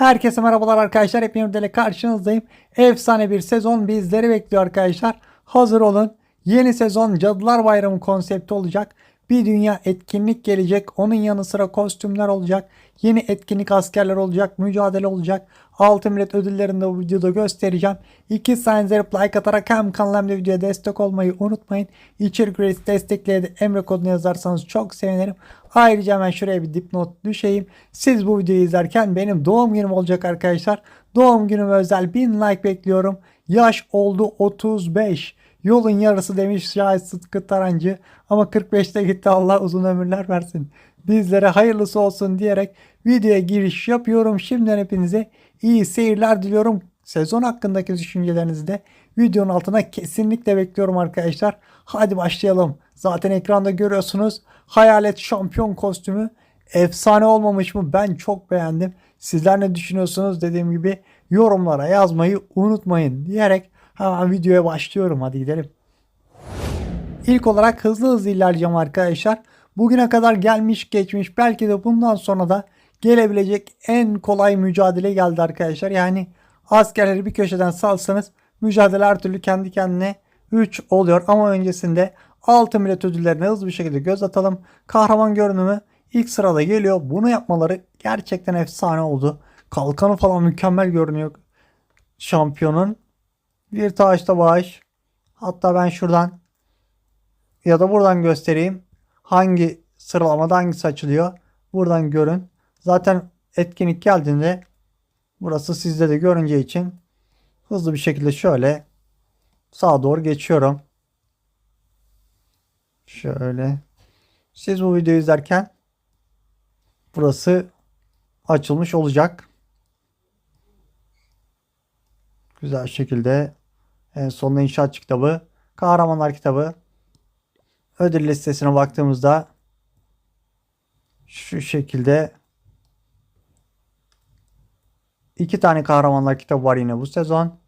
Herkese merhabalar arkadaşlar. Hepiniz ile karşınızdayım. Efsane bir sezon bizleri bekliyor arkadaşlar. Hazır olun. Yeni sezon Cadılar Bayramı konsepti olacak. Bir dünya etkinlik gelecek. Onun yanı sıra kostümler olacak. Yeni etkinlik askerler olacak. Mücadele olacak. Altın bilet ödüllerini de bu videoda göstereceğim. İki saniye like atarak hem kanala hem de videoya destek olmayı unutmayın. İçerik üreticisi destekleye de Emre kodunu yazarsanız çok sevinirim. Ayrıca hemen şuraya bir dipnot düşeyim. Siz bu videoyu izlerken benim doğum günüm olacak arkadaşlar. Doğum günüm özel 1000 like bekliyorum. Yaş oldu 35. Yolun yarısı demiş Şahit Sıtkı Tarancı. Ama 45'te gitti Allah uzun ömürler versin. Bizlere hayırlısı olsun diyerek videoya giriş yapıyorum. Şimdiden hepinize iyi seyirler diliyorum. Sezon hakkındaki düşüncelerinizi de videonun altına kesinlikle bekliyorum arkadaşlar. Hadi başlayalım. Zaten ekranda görüyorsunuz. Hayalet şampiyon kostümü efsane olmamış mı? Ben çok beğendim. Sizler ne düşünüyorsunuz? Dediğim gibi yorumlara yazmayı unutmayın diyerek hemen videoya başlıyorum. Hadi gidelim. İlk olarak hızlı hızlı ilerleyeceğim arkadaşlar. Bugüne kadar gelmiş geçmiş belki de bundan sonra da gelebilecek en kolay mücadele geldi arkadaşlar. Yani askerleri bir köşeden salsanız mücadele her türlü kendi kendine 3 oluyor. Ama öncesinde altın bilet ödüllerine hızlı bir şekilde göz atalım. Kahraman görünümü ilk sırada geliyor. Bunu yapmaları gerçekten efsane oldu. Kalkanı falan mükemmel görünüyor şampiyonun. Bir taşta bağış. Hatta ben şuradan ya da buradan göstereyim. Hangi sıralamada hangisi açılıyor. Buradan görün. Zaten etkinlik geldiğinde burası sizde de görünce için hızlı bir şekilde şöyle sağa doğru geçiyorum. Şöyle. Siz bu videoyu izlerken burası açılmış olacak. Güzel şekilde en sonunda inşaat kitabı, kahramanlar kitabı ödül listesine baktığımızda şu şekilde iki tane kahramanlar kitabı var yine bu sezon.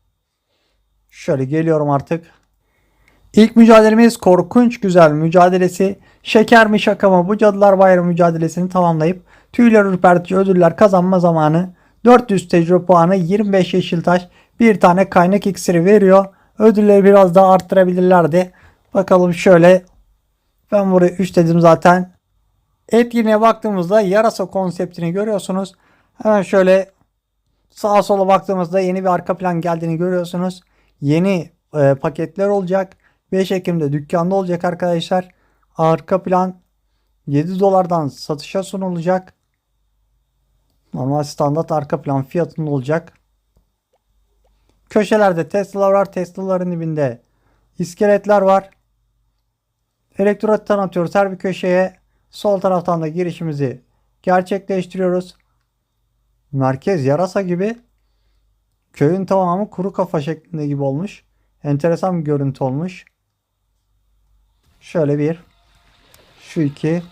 Şöyle geliyorum artık. İlk mücadelemiz korkunç güzel mücadelesi. Şeker mi şaka mı bu Cadılar Bayramı mücadelesini tamamlayıp tüyler ürpertici ödüller kazanma zamanı 400 tecrübe puanı 25 yeşil taş bir tane kaynak iksiri veriyor. Ödülleri biraz daha arttırabilirlerdi. Bakalım şöyle ben buraya 3 dedim zaten. Etkinliğe baktığımızda yarasa konseptini görüyorsunuz. Hemen şöyle sağa sola baktığımızda yeni bir arka plan geldiğini görüyorsunuz. Yeni e, paketler olacak. 5 Ekim'de dükkanda olacak arkadaşlar. Arka plan 7 dolardan satışa sunulacak. Normal standart arka plan fiyatında olacak. Köşelerde Tesla'lar var. Tesla'ların dibinde iskeletler var. Elektronik tanıtıyoruz her bir köşeye. Sol taraftan da girişimizi gerçekleştiriyoruz. Merkez yarasa gibi. Köyün tamamı kuru kafa şeklinde gibi olmuş. Enteresan bir görüntü olmuş. Şöyle bir. Şu iki.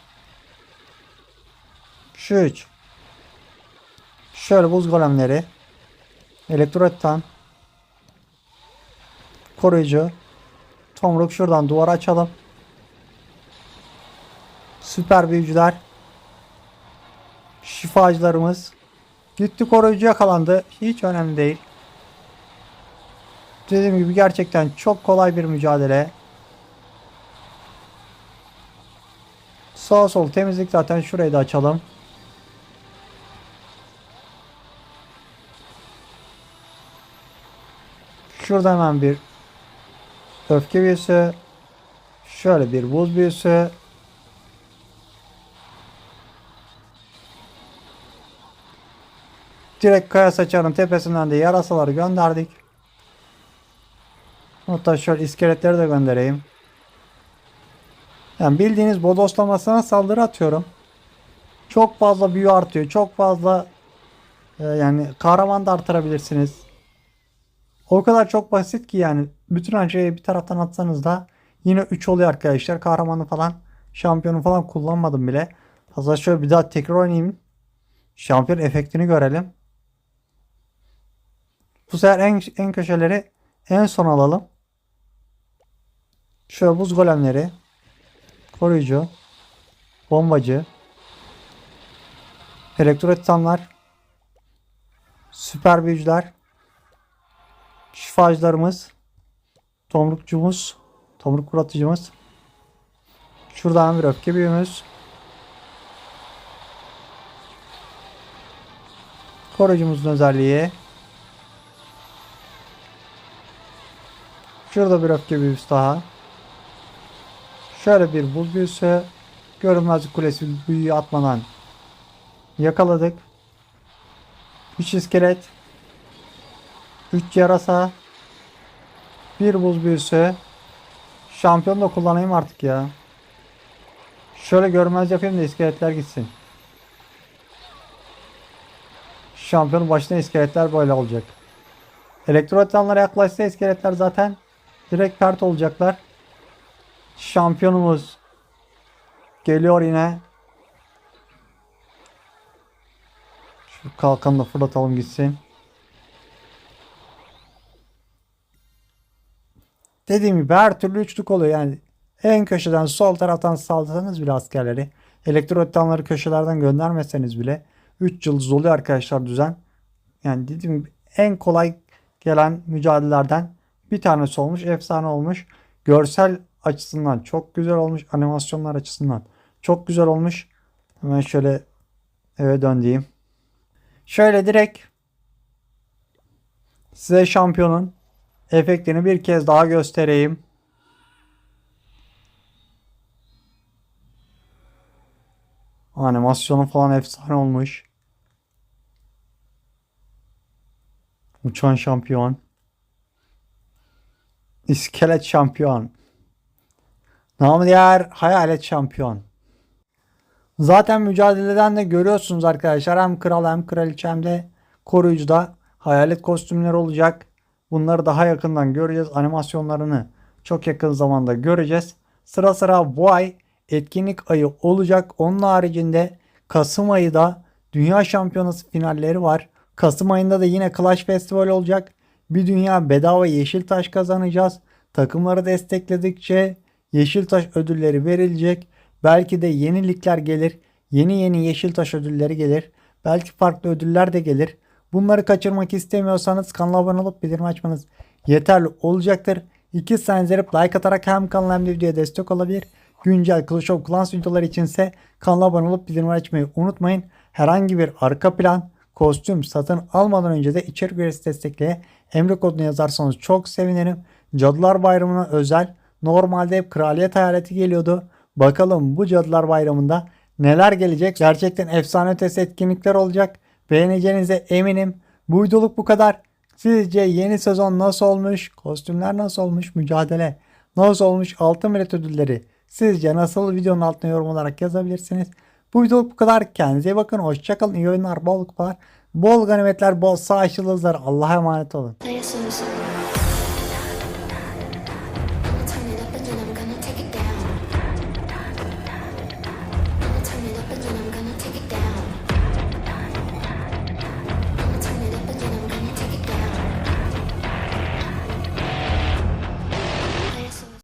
Şu üç. Şöyle buz golemleri. Elektrotan. Koruyucu. Tomruk şuradan duvara açalım. Süper büyücüler. Şifacılarımız. Gitti koruyucu yakalandı. Hiç önemli değil. Dediğim gibi gerçekten çok kolay bir mücadele. Sağ sol temizlik zaten şurayı da açalım. Şurada hemen bir öfke büyüsü. Şöyle bir buz büyüsü. Direkt kaya saçarın tepesinden de yarasaları gönderdik. Hatta şöyle iskeletleri de göndereyim. Yani bildiğiniz bodoslamasına saldırı atıyorum. Çok fazla büyü artıyor. Çok fazla e, yani kahraman da artırabilirsiniz. O kadar çok basit ki yani bütün şeyi bir taraftan atsanız da yine 3 oluyor arkadaşlar. Kahramanı falan şampiyonu falan kullanmadım bile. Hatta şöyle bir daha tekrar oynayayım. Şampiyon efektini görelim. Bu sefer en, en köşeleri en son alalım. Şöyle buz golemleri. Koruyucu. Bombacı. Elektrotitanlar. Süper büyücüler. Şifacılarımız. Tomrukçumuz. Tomruk kuratıcımız. Şuradan bir öfke büyümüz. Koruyucumuzun özelliği. Şurada bir öfke büyüsü daha. Şöyle bir buz büyüsü. Görünmezlik kulesi büyüyü atmadan yakaladık. 3 iskelet. 3 yarasa. Bir buz büyüsü. Şampiyon da kullanayım artık ya. Şöyle görmez yapayım da iskeletler gitsin. Şampiyonun başına iskeletler böyle olacak. Elektrotanlara yaklaşsa iskeletler zaten direkt pert olacaklar. Şampiyonumuz geliyor yine. Şu kalkanı da fırlatalım gitsin. Dediğim gibi her türlü üçlük oluyor yani. En köşeden sol taraftan saldırsanız bile askerleri. Elektrotanları köşelerden göndermeseniz bile 3 yıldız oluyor arkadaşlar düzen. Yani dediğim gibi en kolay gelen mücadelelerden bir tanesi olmuş. Efsane olmuş. Görsel açısından çok güzel olmuş. Animasyonlar açısından çok güzel olmuş. Hemen şöyle eve döndüğüm. Şöyle direkt size şampiyonun efektini bir kez daha göstereyim. Animasyonu falan efsane olmuş. Uçan şampiyon. İskelet şampiyon. Namı diğer hayalet şampiyon. Zaten mücadeleden de görüyorsunuz arkadaşlar. Hem kral hem kraliçe hem de koruyucuda hayalet kostümleri olacak. Bunları daha yakından göreceğiz. Animasyonlarını çok yakın zamanda göreceğiz. Sıra sıra bu ay etkinlik ayı olacak. Onun haricinde Kasım ayı da Dünya Şampiyonası finalleri var. Kasım ayında da yine Clash Festival olacak. Bir dünya bedava yeşil taş kazanacağız. Takımları destekledikçe yeşil taş ödülleri verilecek. Belki de yenilikler gelir. Yeni yeni yeşil taş ödülleri gelir. Belki farklı ödüller de gelir. Bunları kaçırmak istemiyorsanız kanala abone olup bildirim açmanız yeterli olacaktır. İki saniye izleyip like atarak hem kanala hem de videoya destek olabilir. Güncel Clash of Clans videoları içinse kanala abone olup bildirim açmayı unutmayın. Herhangi bir arka plan, kostüm satın almadan önce de içerik üyesi destekleye emre kodunu yazarsanız çok sevinirim. Cadılar Bayramı'na özel normalde hep kraliyet hayaleti geliyordu. Bakalım bu Cadılar Bayramı'nda neler gelecek? Gerçekten efsane ötesi etkinlikler olacak. Beğeneceğinize eminim. Bu videoluk bu kadar. Sizce yeni sezon nasıl olmuş? Kostümler nasıl olmuş? Mücadele nasıl olmuş? Altın bilet ödülleri sizce nasıl? Videonun altına yorum olarak yazabilirsiniz. Bu videoluk bu kadar. Kendinize bakın. Hoşçakalın. İyi oyunlar, bol kupalar, bol ganimetler, bol sağ. Allah'a emanet olun.